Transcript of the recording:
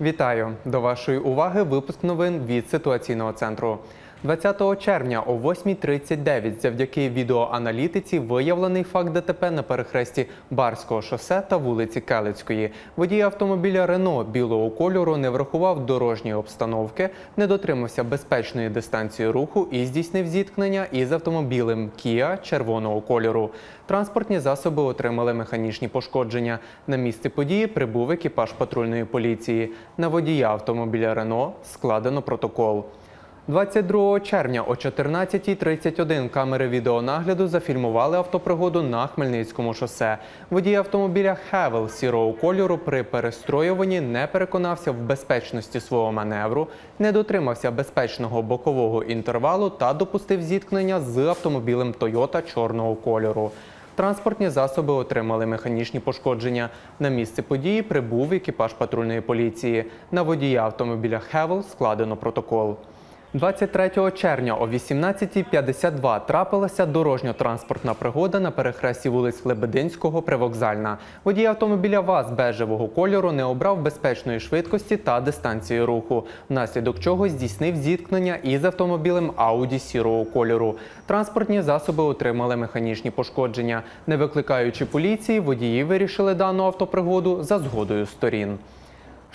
Вітаю до вашої уваги. Випуск новин від ситуаційного центру. 20 червня о 8.39 завдяки відеоаналітиці виявлений факт ДТП на перехресті Барського шосе та вулиці Келицької. Водій автомобіля Рено білого кольору не врахував дорожньої обстановки, не дотримався безпечної дистанції руху і здійснив зіткнення із автомобілем Kia червоного кольору. Транспортні засоби отримали механічні пошкодження. На місце події прибув екіпаж патрульної поліції. На водія автомобіля Рено складено протокол. 22 червня о 14.31 камери відеонагляду зафільмували автопригоду на Хмельницькому шосе. Водій автомобіля Хевел сірого кольору при перестроюванні не переконався в безпечності свого маневру, не дотримався безпечного бокового інтервалу та допустив зіткнення з автомобілем Toyota чорного кольору. Транспортні засоби отримали механічні пошкодження. На місце події прибув екіпаж патрульної поліції. На водія автомобіля Хевел складено протокол. 23 червня о 18.52 трапилася дорожньо-транспортна пригода на перехресті вулиць Лебединського привокзальна. Водій автомобіля ВАЗ бежевого кольору не обрав безпечної швидкості та дистанції руху, внаслідок чого здійснив зіткнення із автомобілем Ауді сірого кольору. Транспортні засоби отримали механічні пошкодження. Не викликаючи поліції, водії вирішили дану автопригоду за згодою сторін.